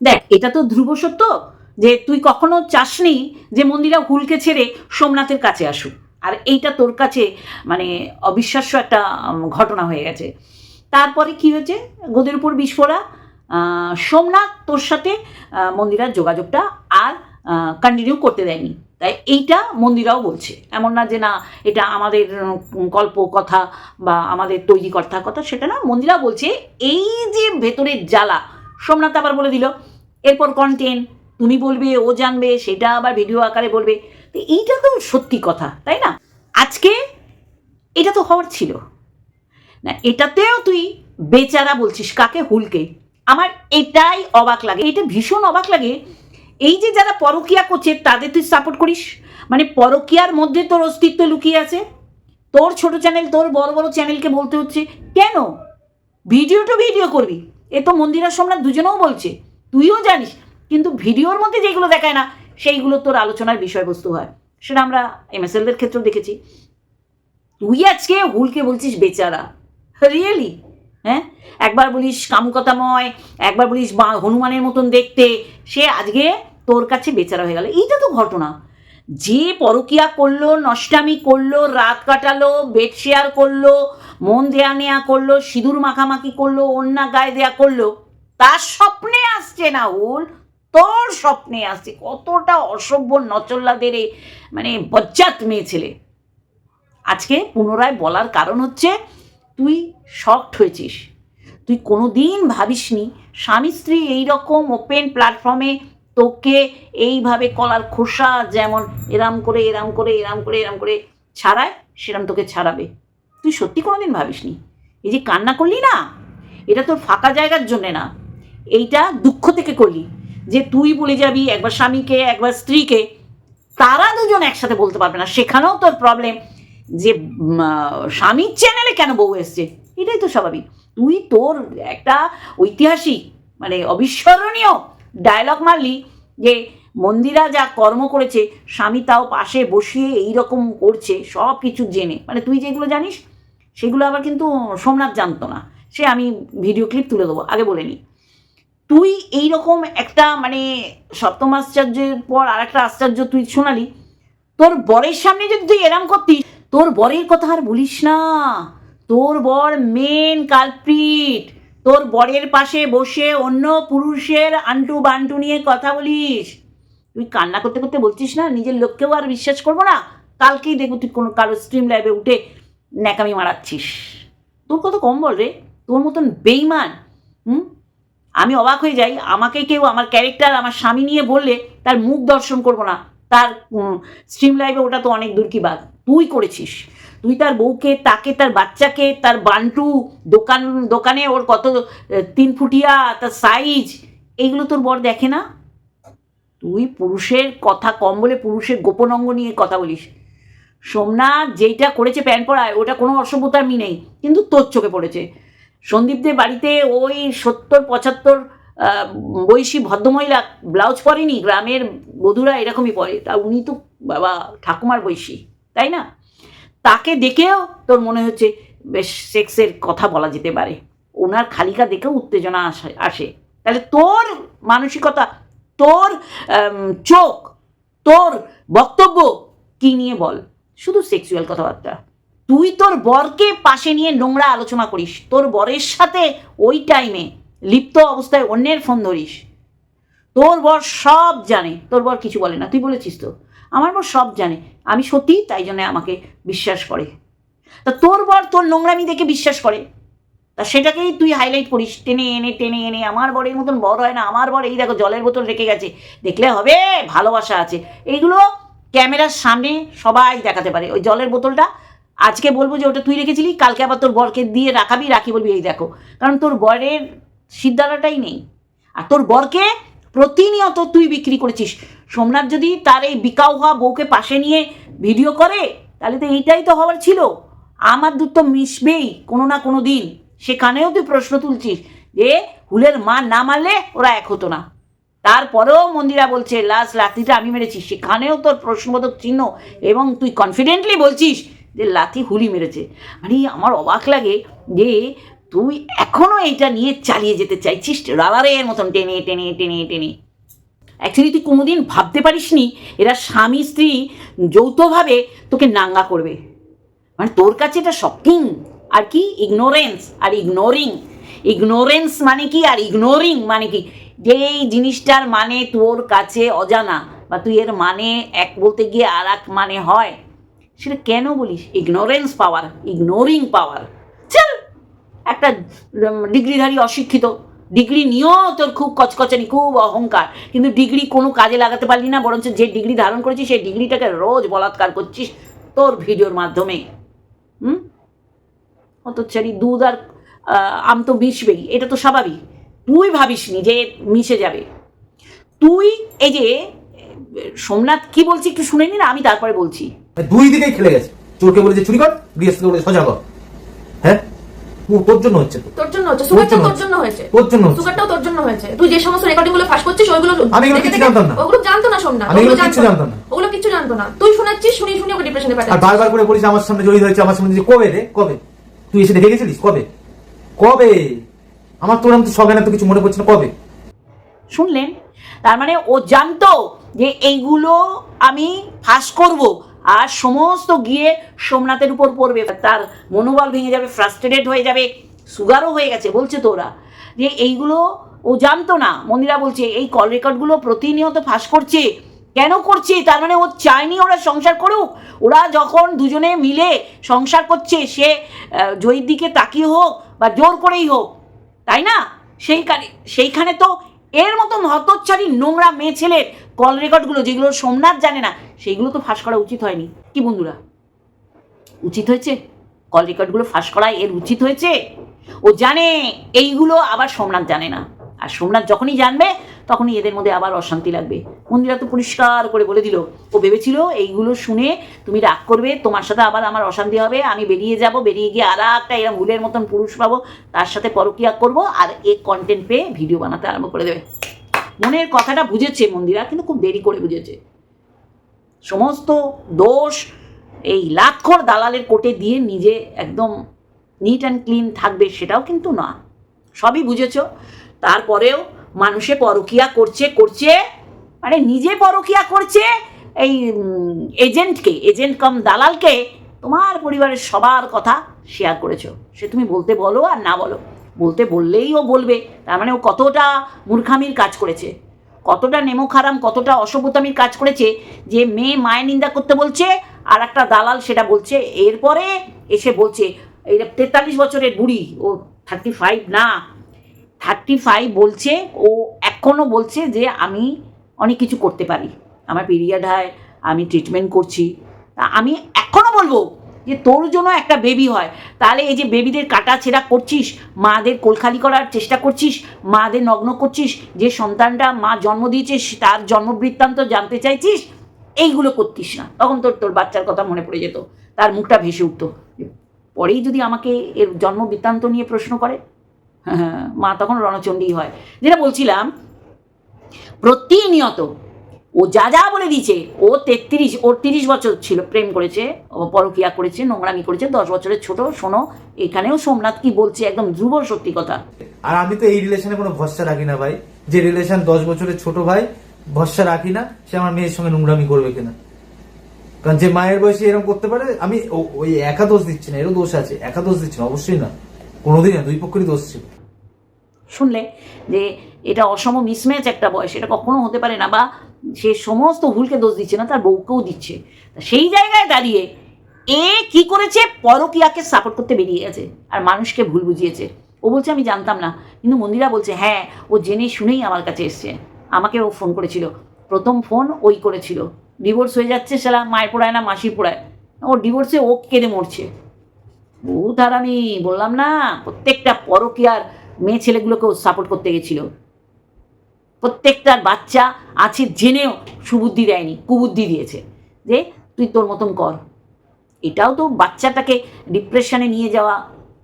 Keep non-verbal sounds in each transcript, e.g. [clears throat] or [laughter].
দেখ, এটা তো ধ্রুব সত্য যে তুই কখনো চাসনি যে মন্দিরা হুলকে ছেড়ে সোমনাথের কাছে আসুক। আর এইটা তোর কাছে মানে অবিশ্বাস্য একটা ঘটনা হয়ে গেছে। তারপরে কি হয়েছে? গোদের উপর বিস্ফোরা। সোমনাথ তোর সাথে মন্দিরার যোগাযোগটা আর কন্টিনিউ করতে দেয়নি। তাই এইটা মন্দিরাও বলছে। এমন না যে না, এটা আমাদের কল্প কথা বা আমাদের তৈরি কর্তা কথা, সেটা না, মন্দিরা বলছে এই যে ভেতরের জ্বালা সোমনাথ আবার বলে দিল, এরপর কন্টেন্ট তুমি বলবে, ও জানবে, সেটা আবার ভিডিও আকারে বলবে। তো এইটা তো সত্যি কথা, তাই না? আজকে এটা তো হওয়ার ছিল। না, এটাতেও তুই বেচারা বলছিস, কাকে? হুলকে। আমার এটাই অবাক লাগে। এটা ভীষণ অবাক লাগে। এই যে যারা পরকিয়া করছে, তাদের তুই সাপোর্ট করিস? মানে পরকিয়ার মধ্যে তোর অস্তিত্ব লুকিয়ে আছে? তোর ছোট চ্যানেল তোর বড় বড় চ্যানেলকে বলতে হচ্ছে? কেন? ভিডিও তো ভিডিও করবি। এ তো মন্দিরা সোমনাথ দুজনেও বলছে, তুইও জানিস, কিন্তু ভিডিওর মধ্যে যেগুলো দেখায় না, সেইগুলো তোর আলোচনার বিষয়বস্তু হয়। সেটা আমরা এমএসএলদের ক্ষেত্রেও দেখেছি। তুই আজকে হুলকে বলছিস বেচারা। রিয়েলি হ্যাঁ? একবার বলিস কামুকতাময়, একবার বলিস বা হনুমানের মতন দেখতে, সে আজকে তোর কাছে বেচারা হয়ে গেল। এইটা তো ঘটনা। যে পরকিয়া করল, নষ্টামি করল, রাত কাটালো বেড শেয়ার করল, মন দেয়া নেয়া করল, সিঁদুর মাখামাখি করল অন্যা গায়ে দেয়া করল, তার স্বপ্নে আসছে না উল তোর স্বপ্নে আসছে। কতটা অসভ্য, নচল্লাদের মানে বজ্জাত মেয়ে ছেলে। আজকে পুনরায় বলার কারণ হচ্ছে, তুই শকড হয়েছিস। তুই কোনো দিন ভাবিসনি স্বামী স্ত্রী এইরকম ওপেন প্ল্যাটফর্মে তোকে এইভাবে কলার খোসা যেমন এরাম করে এরাম করে এরাম করে এরাম করে ছাড়ায়, সেরাম তোকে ছাড়াবে। তুই সত্যি কোনো দিন ভাবিসনি? এই যে কান্না করলি না? এটা তোর ফাঁকা জায়গার জন্যে না। এইটা দুঃখ থেকে করলি। যে তুই বলে যাবি একবার স্বামীকে, একবার স্ত্রীকে, তারা দুজন একসাথে বলতে পারবে না। সেখানেও তোর প্রবলেম যে স্বামীর চ্যানেলে কেন বউ এসছে? এটাই তো স্বাভাবিক। তুই তোর একটা ঐতিহাসিক মানে অবিস্মরণীয় ডায়লগ মারলি যে মন্দিরা যা কর্ম করেছে, স্বামী তাও পাশে বসিয়ে এই রকম করছে সব কিছু জেনে। মানে তুই যেগুলো জানিস, সেগুলো আবার কিন্তু সোমনাথ জানতো না। সে আমি ভিডিও ক্লিপ তুলে দেবো, আগে বলে নিই তুই এই রকম একটা মানে সপ্তম আশ্চর্যের পর আর একটা আশ্চর্য তুই শোনালি, তোর বরের সামনে যদি তুই এরাম করতিস, তোর বরের কথা আর বলিস না। তোর বর মেন কালপ্রিট তোর বরের পাশে বসে অন্য পুরুষের আন্টু বান্টু নিয়ে কথা বলিস। তুই কান্না করতে করতে বলছিস না? নিজের লোককেও আর বিশ্বাস করব না? কালকেই দেখব তুই কোনো কারও স্ট্রিম লাইভে উঠে ন্যাকামি মারাচ্ছিস। তোর কত কম বল রে? তোর মতন বেইমান, হুম? আমি অবাক হয়ে যাই। আমাকে কেউ আমার ক্যারেক্টার আমার স্বামী নিয়ে বললে তার মুখ দর্শন করব না। তার স্ট্রিম লাইভে ওটা তো অনেক দূর কি বাদ তুই করেছিস। তুই তার বউকে, তাকে, তার বাচ্চাকে, তার বান্টু, দোকান, দোকানে ওর কত তিন ফুটিয়া, তার সাইজ এইগুলো তোর বর দেখে না? তুই পুরুষের কথা কম বলে পুরুষের গোপন অঙ্গ নিয়ে কথা বলিস। সোমনাথ যেইটা করেছে প্যান্ট পরায় ওটা কোনো অসভ্যতার মি নেই, কিন্তু তোর চোখে পড়েছে। সন্দীপদের বাড়িতে ওই সত্তর, পঁচাত্তর বয়সী ভদ্রমহিলা ব্লাউজ পরেনি, গ্রামের বধুরা এরকমই পরে। তা উনি তো বাবা ঠাকুমার বয়সী, তাই না? তাকে দেখেও তোর মনে হচ্ছে বেশ সেক্সের কথা বলা যেতে পারে। ওনার খালিকা দেখেও উত্তেজনা আসে আসে। তাহলে তোর মানসিকতা, তোর চোখ, তোর বক্তব্য কি নিয়ে বল? শুধু সেক্সুয়াল কথাবার্তা। তুই তোর বরকে পাশে নিয়ে নোংরা আলোচনা করিস। তোর বরের সাথে ওই টাইমে লিপ্ত অবস্থায় অন্যের ফোন ধরিস। তোর বর সব জানে। তোর বর কিছু বলে না। তুই বলেছিস তো? আমার বর সব জানে। আমি সত্যি তাই জন্য আমাকে বিশ্বাস করে। তা তোর বর তোর নোংরামি দেখে বিশ্বাস করে। তা সেটাকেই তুই হাইলাইট করিস। টেনে এনে টেনে এনে। আমার বরের মতন বর হয় না। আমার বর এই দেখো জলের বোতল রেখে গেছে। দেখলে হবে, ভালোবাসা আছে। এইগুলো ক্যামেরার সামনে সবাই দেখাতে পারে। ওই জলের বোতলটা আজকে বলব যে ওটা তুই রেখেছিলি, কালকে আবার তোর বরকে দিয়ে রাখাবি, রাখি বলবি, এই দেখো। কারণ তোর বরের সিদ্ধারাটাই নেই। আর তোর বরকে প্রতিনিয়ত তুই বিক্রি করেছিস। সোমনাথ যদি তার এই বিকাও হওয়া বউকে পাশে নিয়ে ভিডিও করে, তাহলে তো এইটাই তো হওয়ার ছিল। আমার দুধ তো মিশবেই কোনো না কোনো দিন। সেখানেও তুই প্রশ্ন তুলছিস যে হুলের মা না মারলে ওরা এক হতো না। তারপরেও মন্দিরা বলছে লাস্ট লাথিটা আমি মেরেছি। সেখানেও তোর প্রশ্নবোধক চিহ্ন এবং তুই কনফিডেন্টলি বলছিস যে লাথি হুলি মেরেছে। মানে আমার অবাক লাগে যে তুই এখনও এটা নিয়ে চালিয়ে যেতে চাইছিস। রাবারের মতন টেনে টেনে টেনে টেনে। অ্যাকচুয়ালি তুই কোনোদিন ভাবতে পারিসনি এরা স্বামী, স্ত্রী যৌথভাবে তোকে নাঙ্গা করবে। মানে তোর কাছে এটা শকিং আর কি? ইগনোরেন্স আর ইগনোরিং ইগনোরেন্স মানে কি? আর ইগনোরিং মানে কি? যেই জিনিসটার মানে তোর কাছে অজানা বা তুই এর মানে এক বলতে গিয়ে আর এক মানে হয়, সেটা কেন বলিস? ইগনোরেন্স পাওয়ার ইগনোরিং পাওয়ার চল! একটা ডিগ্রিধারী অশিক্ষিত ডিগ্রি নিয়েও তোর খুব কচকচানি, খুব অহংকার। কিন্তু ডিগ্রি কোনো কাজে লাগাতে পারলি না, বরঞ্চ যে ডিগ্রি ধারণ করেছিস, সেই ডিগ্রিটাকে রোজ বলাৎকার করছিস তোর ভিডিওর মাধ্যমে। হুম? হতচ্ছাড়ি দুধ আর আম তো মিশবেই, এটা তো স্বাভাবিক। তুই ভাবিসনি যে মিশে যাবে। তুই এই যে, সোমনাথ কি বলছি একটু শুনে নি না, আমি তারপরে বলছি। দুই দিকেই খেলে গেছে। চোরকে বলেছে, চুরি কর, গৃহস্থকে বলেছে, সোজা কর। হ্যাঁ? তোর জন্য হচ্ছে তোর জন্য হচ্ছে সুগারটাও জন্য তোর জন্য হয়েছে। তোর জন্য সুগারটাও তোর জন্য হয়েছে। তুই যে সমস্ত রেকর্ডিংগুলো ফাঁস করছিস ওইগুলো আমি এগুলো দেখে জানতাম না। ওগুলো জানতো না সোমনাথ আমি কিচ্ছু জানতাম না। ওগুলো কিচ্ছু জানতো না। তুই শোনাচ্ছিস শুনি শুনি ওকে ডিপ্রেশনে আর বারবার করে বলিস আমার সামনে জড়িত হয়েছে আমার সামনে যে কবে রে কবে? তুই এসে দেখে গেছিলিস? কবে? কবে? আমার তোর তো সবাই তো কিছু মনে পড়ছে না কবে? শুনলেন? তার মানে ও জানতো যে এইগুলো আমি ফাঁস করব। আর সমস্ত গিয়ে সোমনাথের উপর পড়বে। তার মনোবল ভেঙে যাবে ফ্রাস্ট্রেটেড হয়ে যাবে সুগারও হয়ে গেছে, বলছে তো ওরা। যে এইগুলো ও জানতো না। মন্দিরা বলছে, এই কল রেকর্ডগুলো প্রতিনিয়ত ফাঁস করছে। কেন করছে? তার মানে ও চায়নি ওরা সংসার করুক। ওরা যখন দুজনে মিলে সংসার করছে, সে জয়ীর দিকে তাকিয়ে হোক বা জোর করেই হোক, তাই না? সেইখানে সেইখানে তো এর মতন হতচ্ছাড়ি নোংরা মেয়ে ছেলের কল রেকর্ডগুলো যেগুলো সোমনাথ জানে না, সেইগুলো তো ফাঁস করা উচিত হয়নি। কি বন্ধুরা? উচিত হয়েছে? কল রেকর্ডগুলো ফাঁস করা এর উচিত হয়েছে? ও জানে, এইগুলো আবার সোমনাথ জানে না। আর সোমনাথ যখনই জানবে তখনই এদের মধ্যে আবার অশান্তি লাগবে। মন্দিরা তো পরিষ্কার করে বলে দিল। ও ভেবেছিল এইগুলো শুনে তুমি রাগ করবে, তোমার সাথে আবার আমার অশান্তি হবে, আমি বেরিয়ে যাব, বেরিয়ে গিয়ে আর একটা এরকম ভুলের মতন পুরুষ পাবো, তার সাথে পরকিয়া করব আর এ কন্টেন্ট পেয়ে ভিডিও বানাতে আরম্ভ করে দেবে। মনের কথাটা বুঝেছে মন্দিরা, কিন্তু খুব দেরি করে বুঝেছে। সমস্ত দোষ এই লাক্ষর দালালের কোটে দিয়ে নিজে একদম নিট অ্যান্ড ক্লিন থাকবে সেটাও কিন্তু না। সবই বুঝেছ। তারপরেও মানুষে পরকিয়া করছে করছে মানে নিজে পরকিয়া করছে এই এজেন্টকে, এজেন্ট কম দালালকে তোমার পরিবারের সবার কথা শেয়ার করেছ। সে তুমি বলতে বলো আর না বলো। বলতে বললেই ও বলবে। তার মানে ও কতটা মূর্খামির কাজ করেছে। কতটা নেমোখারাম কতটা অসভ্যতামির কাজ করেছে যে মেয়ে মায়ের নিন্দা করতে বলছে আর একটা দালাল সেটা বলছে। এরপরে এসে বলছে, এই তেতাল্লিশ বছরের বুড়ি, ও থার্টি ফাইভ না থার্টি ফাইভ বলছে, ও এখনও বলছে যে আমি অনেক কিছু করতে পারি। আমার পিরিয়ড হয়, আমি ট্রিটমেন্ট করছি। আমি এখনও বলব যে তোর জন্য একটা বেবি হয়। তাহলে এই যে বেবিদের কাটা ছেঁড়া করছিস, মাদের কোলখালি করার চেষ্টা করছিস, মাদের নগ্ন করছিস, যে সন্তানটা মা জন্ম দিয়েছে তার জন্মবৃত্তান্ত জানতে চাইছিস, এইগুলো করতিস না। তখন তোর তোর বাচ্চার কথা মনে পড়ে যেত। তার মুখটা ভেসে উঠতো। পরেই যদি আমাকে এর জন্ম বৃত্তান্ত নিয়ে প্রশ্ন করে [laughs] মা তখন রণচণ্ডী হয়। যেটা বলছিলাম, প্রতিনিয়ত ও যা যা বলে দিয়েছে, ও তেত্রিশ, ওর তিরিশ বছর ছিল, প্রেম করেছে, ও পরকিয়া করেছে, নোংরামি করেছে, দশ বছরের ছোট শোনো, এখানেও সোমনাথ কি বলছে, একদম ধ্রুব সত্যি কথা। আর আমি তো এই রিলেশনে কোনো ভরসা রাখি না ভাই। যে রিলেশন দশ বছরের ছোট ভাই, ভরসা রাখি না সে আমার মেয়ের সঙ্গে নোংরামি করবে কিনা। কারণ যে মায়ের বয়সে এরকম করতে পারে, আমি ওই একা দোষ দিচ্ছি না, এরও দোষ আছে। একা দোষ দিচ্ছি না, অবশ্যই না। কোনোদিন না, দুই পক্ষেরই দোষ ছিল। শুনলে যে এটা অসম মিসম্যাচ একটা বয়স, এটা কখনো হতে পারে না বা সে সমস্ত ভুলকে দোষ দিচ্ছে না, তার বউকেও দিচ্ছে। সেই জায়গায় দাঁড়িয়ে এ কি করেছে? পরকিয়াকে সাপোর্ট করতে বেরিয়ে গেছে আর মানুষকে ভুল বুঝিয়েছে। ও বলছে, আমি জানতাম না। কিন্তু মন্দিরা বলছে হ্যাঁ ও জেনে শুনেই আমার কাছে এসছে। আমাকে ও ফোন করেছিল। প্রথম ফোন ওই করেছিল। ডিভোর্স হয়ে যাচ্ছে সেটা মায়ের পোড়ায় না মাসির পোড়ায়। ও ডিভোর্সে ও কেঁদে মরছে। বহুত আর আমি বললাম না, প্রত্যেকটা পরকিয়ার মেয়ে ছেলেগুলোকেও সাপোর্ট করতে গেছিল। প্রত্যেকটা বাচ্চা আছে জেনেও সুবুদ্ধি দেয়নি, কুবুদ্ধি দিয়েছে যে তুই তোর মতন কর। এটাও তো বাচ্চাটাকে ডিপ্রেশনে নিয়ে যাওয়া,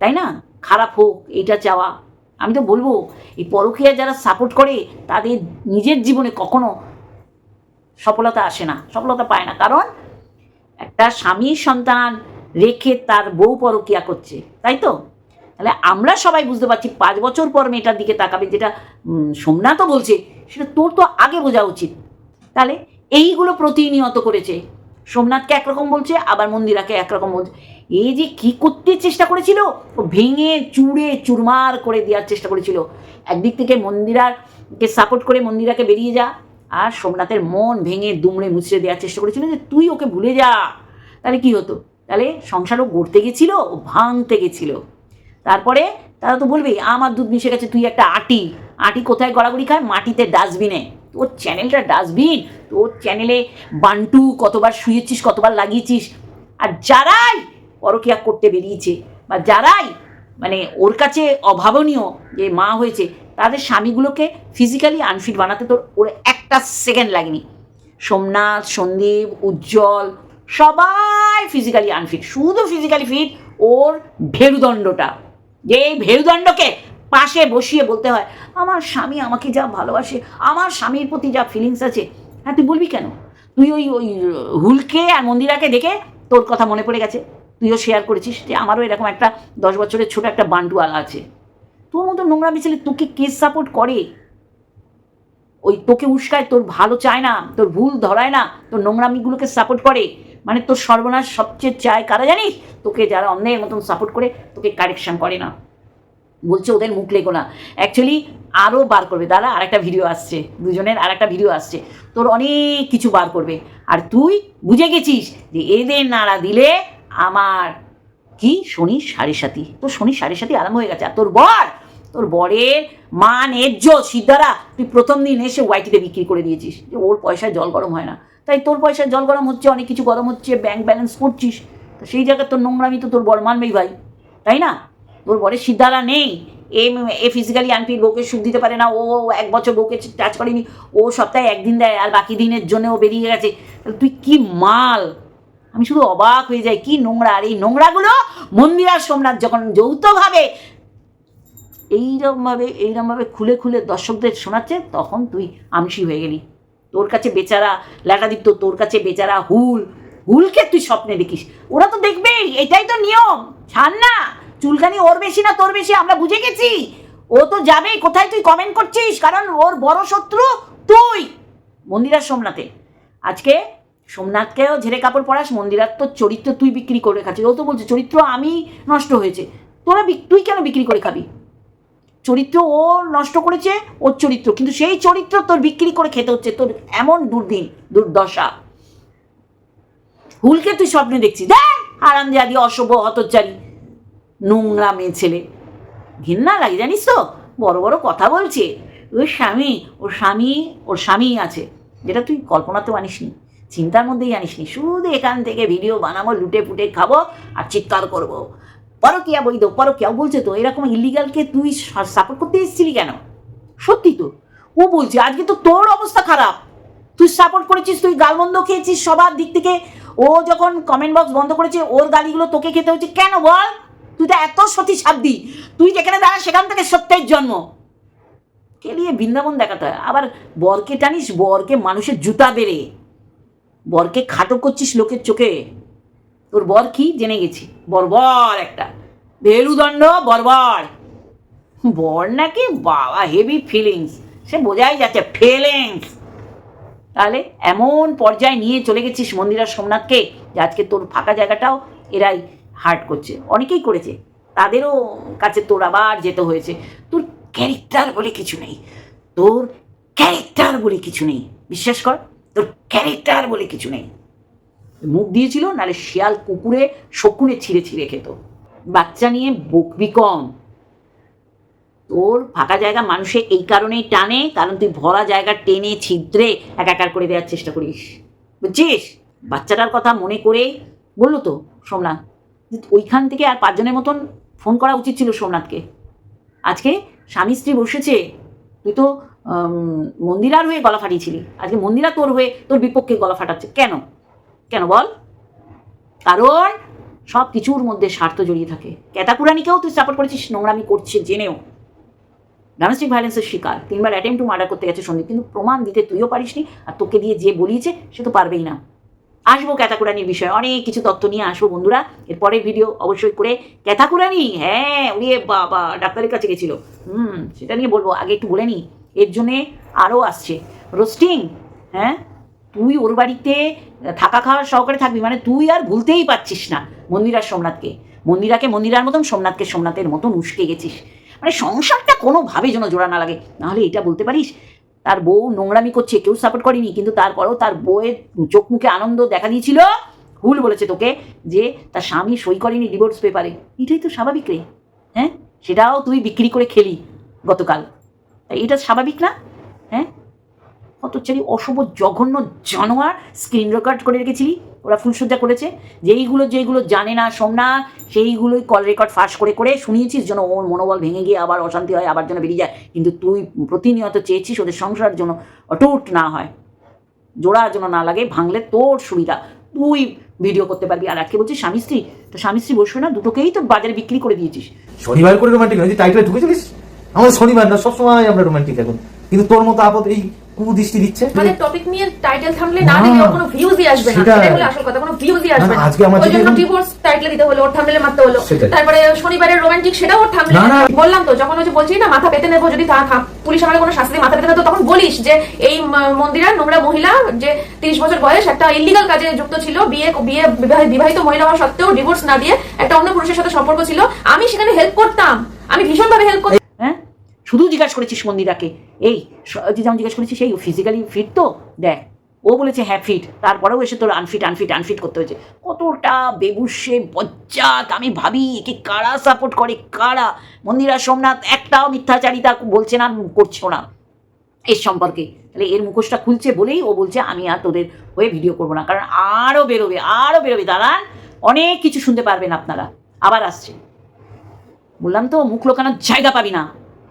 তাই না? খারাপ হোক, এটা চাওয়া। আমি তো বলব, এই পরকীয়া যারা সাপোর্ট করে, তাদের নিজের জীবনে কখনো সফলতা আসে না, সফলতা পায় না। কারণ একটা স্বামী সন্তান রেখে তার বউ পরকিয়া করছে, তাই তো? তাহলে আমরা সবাই বুঝতে পারছি পাঁচ বছর পর মেয়েটার দিকে তাকাবে, যেটা সোমনাথও বলছে, সেটা তোর তো আগে বোঝা উচিত। তাহলে এইগুলো প্রতিনিয়ত করেছে। সোমনাথকে একরকম বলছে, আবার মন্দিরাকে একরকম বলছে। এই যে কি করতে চেষ্টা করেছিল? ও ভেঙে, চুড়ে, চুরমার করে দেওয়ার চেষ্টা করেছিল। একদিক থেকে মন্দিরাকে সাপোর্ট করে মন্দিরাকে বেরিয়ে যা, আর সোমনাথের মন ভেঙে দুমড়ে মুচড়ে দেওয়ার চেষ্টা করেছিল যে তুই ওকে ভুলে যা। তাহলে কি হতো? তাহলে সংসারও গড়তে গেছিল, ও ভাঙতে গেছিল। তারপরে তারা তো বলবেই আমার দুধ মিশে গেছে, তুই একটা আটি। আটি কোথায় গড়াগড়ি খায়? মাটিতে ডাস্টবিনে। তোর চ্যানেলটা ডাস্টবিন। তোর চ্যানেলে বান্টু কতবার শুয়েছিস, কতবার লাগিয়েছিস। আর যারাই পরকিয়া করতে বেরিয়েছে বা যারাই মানে ওর কাছে অভাবনীয় যে মা হয়েছে, তাদের স্বামীগুলোকে ফিজিক্যালি আনফিট বানাতে তোর ওর একটা সেকেন্ড লাগেনি। সোমনাথ, সন্দীপ, উজ্জ্বল, সবাই ফিজিক্যালি আনফিট শুধু ফিজিক্যালি ফিট ওর ভেরুদণ্ডটা। যে এই ভেরুদণ্ডকে পাশে বসিয়ে বলতে হয়, আমার স্বামী আমাকে যা ভালোবাসে, আমার স্বামীর প্রতি যা ফিলিংস আছে হ্যাঁ তুই বলবি কেন? তুই ওই ওই, হুলকে আর মন্দিরাকে দেখে তোর কথা মনে পড়ে গেছে? তুইও শেয়ার করেছিস যে আমারও এরকম একটা দশ বছরের ছোট একটা বান্টুয়ালা আছে। তোর মতো নোংরা মিছিলে তোকে কে সাপোর্ট করে? ওই তোকে উস্কায় তোর ভালো চায় না, তোর ভুল ধরায় না, তোর নোংরামিগুলোকে সাপোর্ট করে। মানে তোর সর্বনাশ সবচেয়ে চায় কারা জানিস? তোকে যারা অন্যের মতন সাপোর্ট করে, তোকে কারেকশন করে না। বলছে ওদের মুখ লেগো না। অ্যাকচুয়ালি আরও বার করবে। দাদা আরেকটা ভিডিও আসছে। দুজনের আরেকটা ভিডিও আসছে। তোর অনেক কিছু বার করবে। আর তুই বুঝে গেছিস যে এদের নাড়া দিলে আমার কি? শনি, সাড়ে সাথী তোর শনি, সাড়ে সাথী আরাম হয়ে গেছে। আর তোর বর? তোর বরের মান এজ্জ সিদ্ধারা, তুই প্রথম দিন এসে ওয়াইটিতে বিক্রি করে দিয়েছিস। যে ওর পয়সায় জল গরম হয় না। তাই তোর পয়সায় জল গরম হচ্ছে, অনেক কিছু গরম হচ্ছে ব্যাংক ব্যালেন্স করছিস, তো সেই জায়গায় তোর নোংরামি তো তোর বর মানবেই ভাই, তাই না? তোর বরের সিদ্ধারা নেই, এ এ ফিজিক্যালি আনফিট বউকে সুখ দিতে পারে না, ও এক বছর বউকে টাচ করেনি, ও সপ্তাহে একদিন দেয়, আর বাকি দিনের জন্য ও বেরিয়ে গেছে তুই কি মাল? আমি শুধু অবাক হয়ে যাই, কি নোংরা, আর এই নোংরাগুলো মন্দির আর সোমনাথ যখন যৌথভাবে এইরকমভাবে এইরকমভাবে খুলে খুলে দর্শকদের শোনাচ্ছে, তখন তুই আমসি হয়ে গেলি। তোর কাছে বেচারা ল্যাটাদীপ্ত তোর কাছে বেচারা হুল। হুলকে তুই স্বপ্নে দেখিস। ওরা তো দেখবেই, এটাই তো নিয়ম। ছাড় না। চুলকানি ওর বেশি না তোর বেশি, আমরা বুঝে গেছি। ও তো যাবেই, কোথায় তুই কমেন্ট করছিস? কারণ ওর বড় শত্রু তুই। মন্দিরার সোমনাথে। আজকে সোমনাথকেও ঝেড়ে কাপড় পরাস, মন্দিরার তো চরিত্র তুই বিক্রি করে খাচ্ছিস। ও তো বলছে, চরিত্র আমি নষ্ট হয়েছে। তোরা তুই কেন বিক্রি করে খাবি? চরিত্র ও নষ্ট করেছে ওর চরিত্র। কিন্তু সেই চরিত্র তোর বিক্রি করে খেতে হচ্ছে। তোর এমন দুর্দিন, দুর্দশা। হুলকে তুই স্বপ্নে দেখছিস। দেখ আরাম জাদি, অশুভ হতচারী নোংরা মেয়ে ছেলে। ঘৃণা লাগে, জানিস তো? বড় বড় কথা বলছে। ওর স্বামী ওর স্বামী ওর স্বামী আছে, যেটা তুই কল্পনাতেও আনিসনি। চিন্তার মধ্যেই আনিসনি। শুধু এখান থেকে ভিডিও বানাবো লুটে ফুটে খাব আর চিৎকার করব। পরকিয়া বৈধ, পরকিয়া বলছে তো, এরকম ইলিগালকে তুই সাপোর্ট করতে এসেছিলি কেন? সত্যি তো। ও বলছে, আজকে তো তোর অবস্থা খারাপ। তুই সাপোর্ট করেছিস, তুই গালমন্দ খেয়েছিস সবার দিক থেকে। ও যখন কমেন্ট বক্স বন্ধ করেছে, ওর গালিগুলো তোকে খেতে হচ্ছে, কেন বল? তুই তো এত সতী সাধ্য তুই যেখানে দাঁড়া, সেখান থেকে সত্যের জন্ম। কে নিয়ে বৃন্দাবন দেখাতে হয়? আবার বরকে টানিস, বরকে মানুষের জুতা বেড়ে। বরকে খাটো করছিস লোকের চোখে। তোর বর কি জেনে গেছি? বর্বর একটা। ভেলুদণ্ড বর্বর। বর নাকি বাবা হেভি ফিলিংস সে বোঝাই যাচ্ছে ফিলিংস তাহলে এমন পর্যায়ে নিয়ে চলে গেছিস মন্দিরা সোমনাথকে, যে আজকে তোর ফাঁকা জায়গাটাও এরাই হার্ট করছে। অনেকেই করেছে। তাদেরও কাছে তোর আবার যেতে হয়েছে। তোর ক্যারেক্টার বলে কিছু নেই। তোর ক্যারেক্টার বলে কিছু নেই। বিশ্বাস কর, তোর ক্যারেক্টার বলে কিছু নেই। মুখ দিয়েছিল, নাহলে শিয়াল কুকুরে শকুনে ছিঁড়ে ছিঁড়ে খেত। বাচ্চা নিয়ে বকবি কম। তোর ফাঁকা জায়গা মানুষে এই কারণেই টানে, কারণ তুই ভরা জায়গা টেনে ছিদ্রে একাকার করে দেওয়ার চেষ্টা করিস। বুঝছিস? বাচ্চাটার কথা মনে করে বলল তো সোমনাথ ওইখান থেকে আর পাঁচজনের মতন ফোন করা উচিত ছিল সোমনাথকে। আজকে স্বামী স্ত্রী বসেছে, তুই তো মন্দিরার হয়ে গলা ফাটিয়েছিলি। আজকে মন্দিরা তোর হয়ে, তোর বিপক্ষে গলা ফাটাচ্ছে। কেন? কেন বল? কারণ সব কিছুর মধ্যে স্বার্থ জড়িয়ে থাকে। ক্যাতাকুরানিকেও তুই সাপোর্ট করেছিস, নোংরামি করছে জেনেও। ডোমেস্টিক ভায়োলেন্সের শিকার। তিনবার অ্যাটেম্প টু মার্ডার করতে গেছে সন্দীপ, কিন্তু প্রমাণ দিতে তুইও পারিসনি, আর তোকে দিয়ে যে বলিয়েছে, সে তো পারবেই না। আসব ক্যাথাকুরানির বিষয়ে, অনেক কিছু তথ্য নিয়ে আসব বন্ধুরা। এরপরের ভিডিও অবশ্যই করে ক্যাথাকুরানি হ্যাঁ উড়িয়ে বাবা, ডাক্তারের কাছে গেছিল। হুম, সেটা নিয়ে বলব, আগে একটু বলে নি। এর জন্যে আরও আসছে। রোস্টিং হ্যাঁ? তুই ওর বাড়িতে থাকা খাওয়ার সহকারে থাকবি মানে তুই আর ভুলতেই পারছিস না মন্দিরার সোমনাথকে। মন্দিরাকে মন্দিরার মতন, সোমনাথকে সোমনাথের মতন উস্কে গেছিস। মানে সংসারটা কোনোভাবে যেন জোড়া না লাগে। নাহলে এটা বলতে পারিস, তার বউ নোংরামি করছে, কেউ সাপোর্ট করেনি, কিন্তু তারপরেও তার বউয়ের চোখ মুখে আনন্দ দেখা দিয়েছিল। ভুল বলেছে তোকে যে তার স্বামী সই করেনি ডিভোর্স পেপারে এটাই তো স্বাভাবিক রে হ্যাঁ? সেটাও তুই বিক্রি করে খেলি গতকাল। এটা স্বাভাবিক না? হ্যাঁ? হতচারি অশুভ জঘন্য জানোয়ার স্ক্রিন রেকর্ড করে রেখেছিলি? ওরা ফুলসজ্জা করেছে। যেইগুলো যেইগুলো জানে না সোমনাথ সেইগুলোই কল রেকর্ড ফাঁস করে করে শুনিয়েছিস যেন ওর মনোবল ভেঙে গিয়ে আবার অশান্তি হয়, আবার যেন বেরিয়ে যায়। কিন্তু তুই প্রতিনিয়ত চেয়েছিস ওদের সংসারের জন্য অটুট না হয়। জোড়া যেন না লাগে, ভাঙলে তোর সুবিধা। তুই ভিডিও করতে পারবি। আর আজকে বলছিস স্বামী স্ত্রী? তো স্বামী স্ত্রী বসবে না দুটোকেই তো বাজারে বিক্রি করে দিয়েছিস। শনিবার করে রোমান্টিক নয় টাইটেলে ঢুকে চলিস আমাদের শনিবার না, সবসময় আমরা রোমান্টিক এখন। কিন্তু তোর মতো আপদ এই কুদৃষ্টি দিচ্ছে? মানে টপিক নিয়ে টাইটেল থামলে না না। দিলে কোনো ভিউজই আসবে না। সেটাই। হলো আসল কথা কোনো ভিউজই আসবে না, না। আজকে আমার জন্য ডিভোর্স টাইটেল দিতে হলো ওর থামলে মারতে হলো। তারপরে শনিবারের রোমান্টিক সেটাও ওর থামলে না, না। বললাম তো যখন ওই যে বলছি না মাথা পেতে নেব যদি তা- পুলিশ আমাকে কোনো শাস্তি মাথা পেতে নেব তখন বলিস যে এই মন্দিরা নোংরা মহিলা যে তিরিশ বছর বয়স একটা ইলিগাল কাজে যুক্ত ছিল বিয়ে বিয়ে বিবাহ- বিবাহিত মহিলা হওয়া সত্ত্বেও ডিভোর্স না দিয়ে একটা অন্য পুরুষের সাথে সম্পর্ক ছিল। আমি সেখানে হেল্প করতাম। আমি ভীষণভাবে হেল্প করতাম। শুধু জিজ্ঞাসা করেছিস মন্দিরাকে? এই যে যেমন জিজ্ঞাসা করেছিস, এই ফিজিক্যালি ফিট তো? দেখ, ও বলেছে হ্যাঁ ফিট তারপরেও এসে তোর আনফিট আনফিট আনফিট করতে হয়েছে। কতটা বেবুসে, বজ্জাত, আমি ভাবি, একে কারা সাপোর্ট করে, কারা? মন্দিরা, সোমনাথ, একটাও মিথ্যাচারিতা বলছে না করছ না। এর সম্পর্কে। তাহলে এর মুখোশটা খুলছে বলেই ও বলছে, আমি আর তোদের হয়ে ভিডিও করব না। কারণ আরও বেরোবে আরও বেরোবে। দাঁড়ান, অনেক কিছু শুনতে পারবেন আপনারা। আবার আসছে। বললাম তো মুখ লোকানোর জায়গা পাবি না।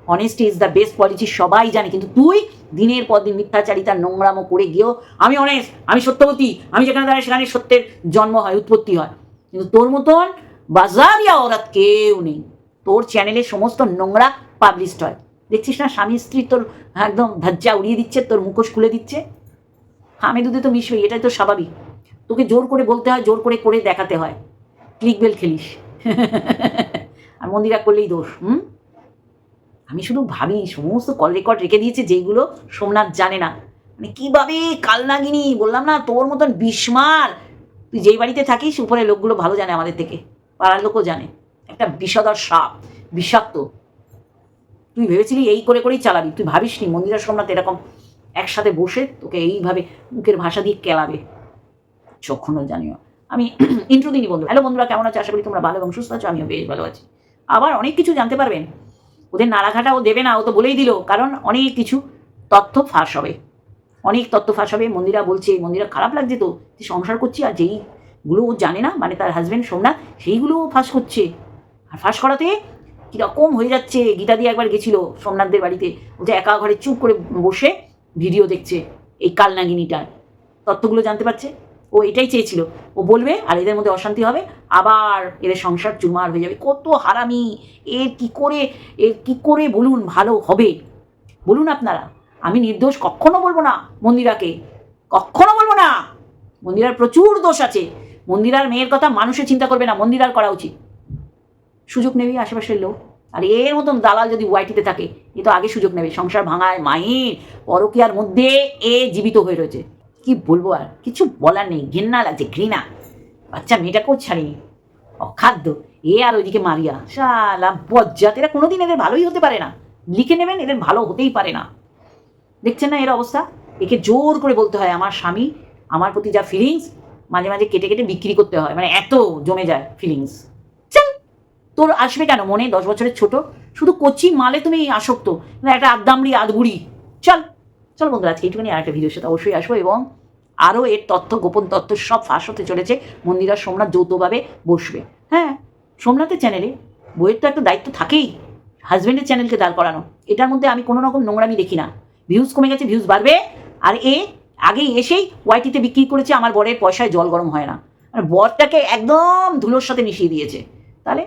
Honesty is the best policy সবাই জানে, কিন্তু তুই দিনের পর দিন মিথ্যাচারিতার নোংরামো করে গিয়েও, আমি অনেস্ট আমি সত্যবতী, আমি যেখানে দাঁড়াই সেখানে সত্যের জন্ম হয়, উৎপত্তি হয়। কিন্তু তোর মতন বাজারিয়া ওরাত কেউ নেই। তোর চ্যানেলে সমস্ত নোংরা পাবলিশড হয়। দেখছিস না, স্বামী স্ত্রী তোর একদম ধাজ্জা উড়িয়ে দিচ্ছে, তোর মুখোশ খুলে দিচ্ছে? হামে দুধে তো মিশবে, এটাই তো স্বাভাবিক। তোকে জোর করে বলতে হয়, জোর করে করে দেখাতে হয়। ক্লিক বেল খেলিস। [laughs] আর মন্দিরা করলেই দোষ, হুম? আমি শুধু ভাবি, সমস্ত কল রেকর্ড রেখে দিয়েছে যেইগুলো সোমনাথ জানে না। মানে কীভাবে কালনাগিনী, বললাম না, তোর মতন বিস্মার, তুই যেই বাড়িতে থাকিস, উপরে লোকগুলো ভালো জানে আমাদের থেকে, পাড়ার লোকও জানে। একটা বিষধর সাপ, বিষাক্ত। তুই ভেবেছিলি এই করে করেই চালাবি, তুই ভাবিসনি মন্দিরা সোমনাথ এরকম একসাথে বসে তোকে এইভাবে মুখের ভাষা দিয়ে কেলাবে। চক্ষুণ জানিও। আমি [clears throat] ইন্ট্রো দিনই বন্ধু। হ্যালো বন্ধুরা, কেমন আছে? আশা করি তোমরা ভালো এবং সুস্থ আছো, আমিও বেশ ভালো আছি। আবার অনেক কিছু জানতে পারবেন। ওদের নাড়াঘাটা ও দেবে না, ও তো বলেই দিল। কারণ অনেক কিছু তথ্য ফাঁস হবে। অনেক তথ্য ফাঁস হবে। মন্দিরা বলছে, মন্দিরা খারাপ লাগছে তো, যে সংসার করছি আর যেইগুলো ও জানে না মানে তার হাজব্যান্ড সোমনাথ সেইগুলো ও ফাঁস করছে। আর ফাঁস করাতে কীরকম হয়ে যাচ্ছে? গীতা দিয়ে একবার গেছিল সোমনাথদের বাড়িতে। ও যে একা ঘরে চুপ করে বসে ভিডিও দেখছে এই কালনাগিনীটার। তথ্যগুলো জানতে পারছে? ও এটাই চেয়েছিল। ও বলবে, আর এদের মধ্যে অশান্তি হবে, আবার এদের সংসার চুরমার হয়ে যাবে। কত হারামি! এর কি করে, এর কি করে বলুন ভালো হবে? বলুন আপনারা। আমি নির্দোষ কখনো বলব না মন্দিরাকে। কখনো বলব না! মন্দিরার প্রচুর দোষ আছে। মন্দিরার মেয়ের কথা মানুষে চিন্তা করবে না মন্দিরার করা উচিত। সুযোগ নেবে আশেপাশের লোক। আর এর মতন দালাল যদি ওয়াইটিতে থাকে, এ তো আগে সুযোগ নেবে। সংসার ভাঙায় মায়ের পরকিয়ার মধ্যে এ জীবিত হয়ে রয়েছে। কি বলব আর? কিছু বলার নেই, ঘেন্না লাগছে, ঘৃণা। বাচ্চা মেয়েটাকেও ছাড়িনি। অখাদ্য। এ আর ওইদিকে মারিয়া। শালা বজ্জাত এরা কোনোদিন এদের ভালোই হতে পারে না। লিখে নেবেন, এদের ভালো হতেই পারে না। দেখছেন না এর অবস্থা? একে জোর করে বলতে হয়, আমার স্বামী, আমার প্রতি যা ফিলিংস মাঝে মাঝে কেটে কেটে বিক্রি করতে হয়। মানে এত জমে যায় ফিলিংস তোর আসবে কেন? মনে দশ বছরের ছোট। শুধু কচি মালে তুমি আসক্ত। একটা আদামড়ি আদগুড়ি চল! চল বন্ধুরা, আজকে এইটুকুনি আর একটা ভিডিওর সাথে অবশ্যই আসব এবং আরও এর তথ্য, গোপন তথ্য সব ফাঁস হতে চলেছে। মন্দিরা সোমনাথ যৌথভাবে বসবে। হ্যাঁ সোমনাথের চ্যানেলে বইয়ের তো একটা দায়িত্ব থাকেই হাজব্যান্ডের চ্যানেলকে দাঁড় করানো। এটার মধ্যে আমি কোনো রকম নোংরামি দেখি না। ভিউজ কমে গেছে ভিউজ বাড়বে, আর এ আগেই এসেই ওয়াইটিতে বিক্রি করেছে, আমার বরের পয়সায় জল গরম হয় না। আর বরটাকে একদম ধুলোর সাথে মিশিয়ে দিয়েছে। তাহলে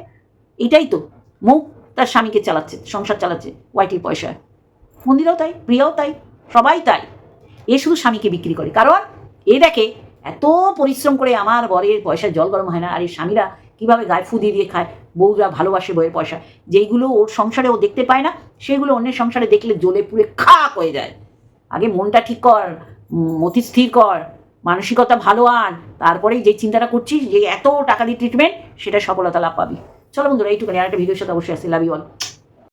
এটাই তো মুখ তার স্বামীকে চালাচ্ছে, সংসার চালাচ্ছে ওয়াইটির পয়সায়। মন্দিরাও তাই, প্রিয়াও তাই। সবাই তাই। এ শুধু স্বামীকে বিক্রি করে। কারণ এ দেখে এত পরিশ্রম করে আমার বরের পয়সা জল গরম হয় না। আর এই স্বামীরা কীভাবে গায়ে ফু দিয়ে দিয়ে খায়? বউরা ভালোবাসে বইয়ের পয়সা। যেইগুলো ওর সংসারে ও দেখতে পায় না, সেগুলো অন্যের সংসারে দেখলে জ্বলে পুড়ে খাক হয়ে যায়। আগে মনটা ঠিক কর মতি স্থির কর, মানসিকতা ভালো আন। তারপরেই যে চিন্তাটা করছিস, যে এত টাকা দিয়ে ট্রিটমেন্ট সেটা সফলতা লাভ পাবি। চলো বন্ধুরা এইটুখানি আর একটা ভিডিওর সাথে অবশ্যই আসছি। Love you all